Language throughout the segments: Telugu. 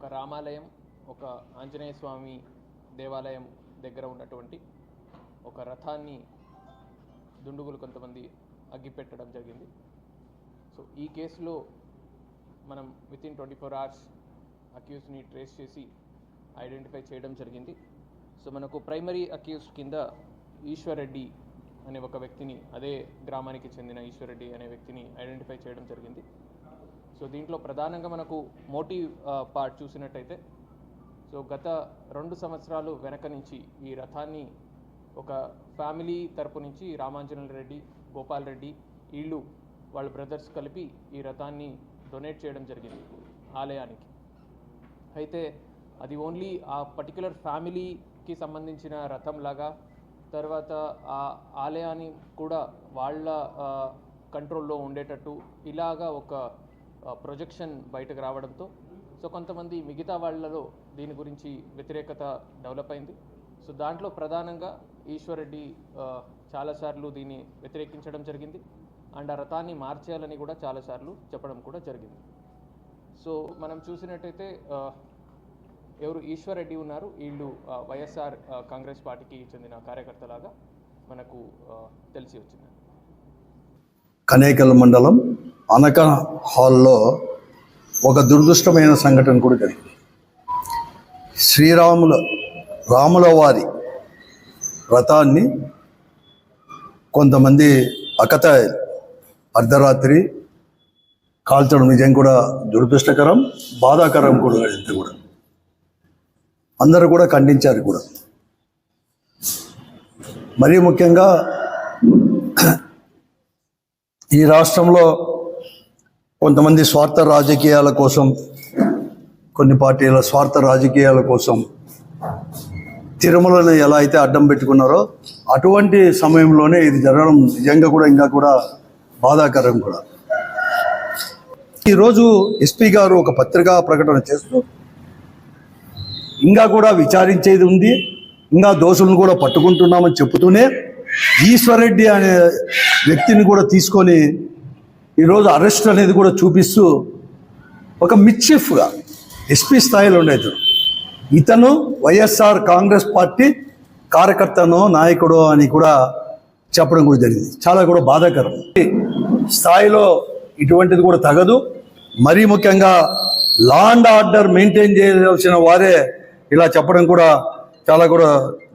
ఒక రామాలయం ఒక ఆంజనేయ స్వామి దేవాలయం దగ్గర ఉన్నటువంటి ఒక రథాన్ని దుండుగులు కొంతమంది అగ్గిపెట్టడం జరిగింది. సో ఈ కేసులో మనం within twenty four hours అక్యూస్ని ట్రేస్ చేసి ఐడెంటిఫై చేయడం జరిగింది. సో మనకు ప్రైమరీ అక్యూస్ కింద ఈశ్వర్రెడ్డి అనే ఒక వ్యక్తిని అదే గ్రామానికి చెందిన ఈశ్వర్ రెడ్డి అనే వ్యక్తిని ఐడెంటిఫై చేయడం జరిగింది. సో దీంట్లో ప్రధానంగా మనకు మోటివ్ పార్ట్ చూసినట్టయితే సో గత రెండు సంవత్సరాలు వెనక నుంచి ఈ రథాన్ని ఒక ఫ్యామిలీ తరపు నుంచి రామాంజనల్ రెడ్డి గోపాల్ రెడ్డి వీళ్ళు వాళ్ళ బ్రదర్స్ కలిపి ఈ రథాన్ని డొనేట్ చేయడం జరిగింది ఆలయానికి. అయితే అది ఓన్లీ ఆ పర్టికులర్ ఫ్యామిలీకి సంబంధించిన రథం లాగా తర్వాత ఆ ఆలయాన్ని కూడా వాళ్ళ కంట్రోల్లో ఉండేటట్టు ఇలాగా ఒక ప్రొజెక్షన్ బయటకు రావడంతో సో కొంతమంది మిగతా వాళ్ళలో దీని గురించి వ్యతిరేకత డెవలప్ అయింది. సో దాంట్లో ప్రధానంగా ఈశ్వరెడ్డి చాలాసార్లు దీన్ని వ్యతిరేకించడం జరిగింది. అండ్ ఆ రథాన్ని మార్చేయాలని కూడా చాలాసార్లు చెప్పడం కూడా జరిగింది. సో మనం చూసినట్టయితే ఎవరు ఈశ్వర్ రెడ్డి ఉన్నారు. వీళ్ళు వైఎస్ఆర్ కాంగ్రెస్ పార్టీకి చెందిన కార్యకర్తలాగా మనకు తెలిసి వచ్చింది. కనేకల్ మండలం అనక హాల్లో ఒక దురదృష్టమైన సంఘటన కూడా జరిగింది. శ్రీరాముల రాముల వారి రథాన్ని కొంతమంది అకతాయిలు అర్ధరాత్రి కాల్చడం నిజం కూడా దురదృష్టకరం బాధాకరం కూడా ఇది కూడా. అందరూ కూడా ఖండించారు కూడా. మరీ ముఖ్యంగా ఈ రాష్ట్రంలో కొంతమంది స్వార్థ రాజకీయాల కోసం కొన్ని పార్టీల స్వార్థ రాజకీయాల కోసం తిరుమలను ఎలా అయితే అడ్డం పెట్టుకున్నారో అటువంటి సమయంలోనే ఇది జరగడం నిజంగా కూడా ఇంకా కూడా బాధాకరం కూడా. ఈరోజు ఎస్పీ గారు ఒక పత్రికా ప్రకటన చేస్తూ ఇంకా కూడా విచారించేది ఉంది ఇంకా దోషులను కూడా పట్టుకుంటున్నామని చెబుతూనే ఈశ్వరెడ్డి అనే వ్యక్తిని కూడా తీసుకొని ఈరోజు అరెస్ట్ అనేది కూడా చూపిస్తూ ఒక మిచ్చిఫ్గా ఎస్పీ స్థాయిలో ఉండేది. ఇతను వైఎస్ఆర్ కాంగ్రెస్ పార్టీ కార్యకర్తనో నాయకుడో అని కూడా చెప్పడం కూడా జరిగింది. చాలా కూడా బాధాకరం. స్థాయిలో ఇటువంటిది కూడా తగదు. మరీ ముఖ్యంగా లా అండ్ ఆర్డర్ మెయింటైన్ చేయాల్సిన వారే ఇలా చెప్పడం కూడా చాలా కూడా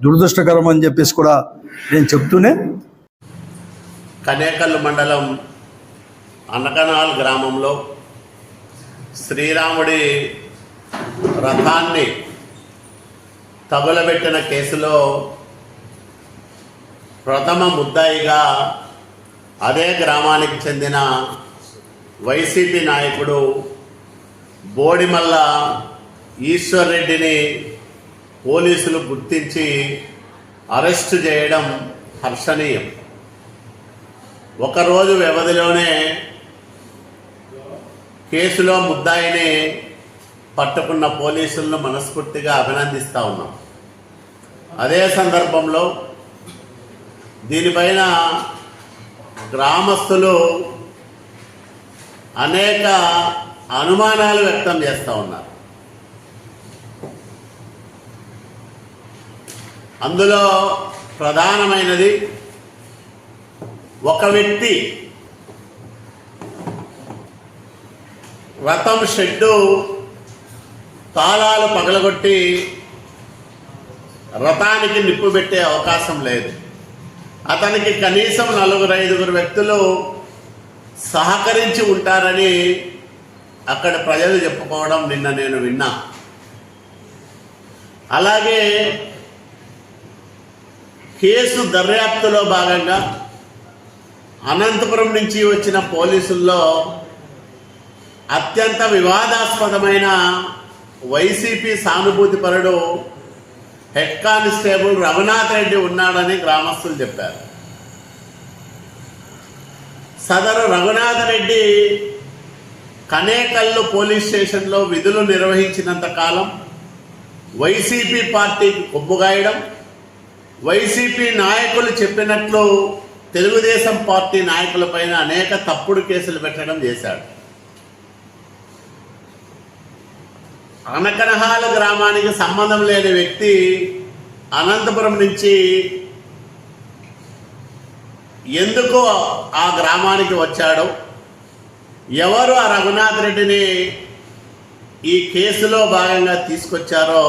దురదృష్టకరం అని చెప్పేసి కూడా నేను చెప్తూనే కనేకల్ మండలం అనకనాల్ గ్రామంలో శ్రీరాముడి రథాన్ని తగులబెట్టిన కేసులో ప్రథమ ముద్దాయిగా అదే గ్రామానికి చెందిన వైసీపీ నాయకుడు బోడిమల్ల ఈశ్వర్ రెడ్డిని పోలీసులు గుర్తించి అరెస్టు చేయడం హర్షణీయం. ఒకరోజు వ్యవధిలోనే కేసులో ముద్దాయిని పట్టుకున్న పోలీసులను మనస్ఫూర్తిగా అభినందిస్తూ ఉన్నాం. అదే సందర్భంలో దీనిపైన గ్రామస్తులు అనేక అనుమానాలు వ్యక్తం చేస్తూ ఉన్నారు. అందులో ప్రధానమైనది ఒక వ్యక్తి రథం షెడ్డు తాళాలు పగలగొట్టి రథానికి నిప్పు పెట్టే అవకాశం లేదు. అతనికి కనీసం నలుగురు ఐదుగురు వ్యక్తులు సహకరించి ఉంటారని అక్కడ ప్రజలు చెప్పుకోవడం నిన్న నేను విన్నా. అలాగే కేసు దర్యాప్తులో భాగంగా అనంతపురం నుంచి వచ్చిన పోలీసుల్లో అత్యంత వివాదాస్పదమైన వైసీపీ సానుభూతిపరుడు హెడ్ కానిస్టేబుల్ రఘునాథ్ రెడ్డి ఉన్నాడని గ్రామస్తులు చెప్పారు. సదరు రఘునాథ్ రెడ్డి కనేకల్లు పోలీస్ స్టేషన్లో విధులు నిర్వహించినంత కాలం వైసీపీ పార్టీకి కొబ్బుగాయడం వైసీపీ నాయకులు చెప్పినట్లు తెలుగుదేశం పార్టీ నాయకులపైన అనేక తప్పుడు కేసులు పెట్టడం చేశాడు. అనకనహాల గ్రామానికి సంబంధం లేని వ్యక్తి అనంతపురం నుంచి ఎందుకు ఆ గ్రామానికి వచ్చాడో. ఎవరు ఆ రఘునాథ్ రెడ్డిని ఈ కేసులో భాగంగా తీసుకొచ్చారో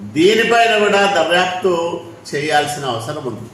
దీనిపైన కూడా దర్యాప్తు చేయాల్సిన అవసరం ఉంది.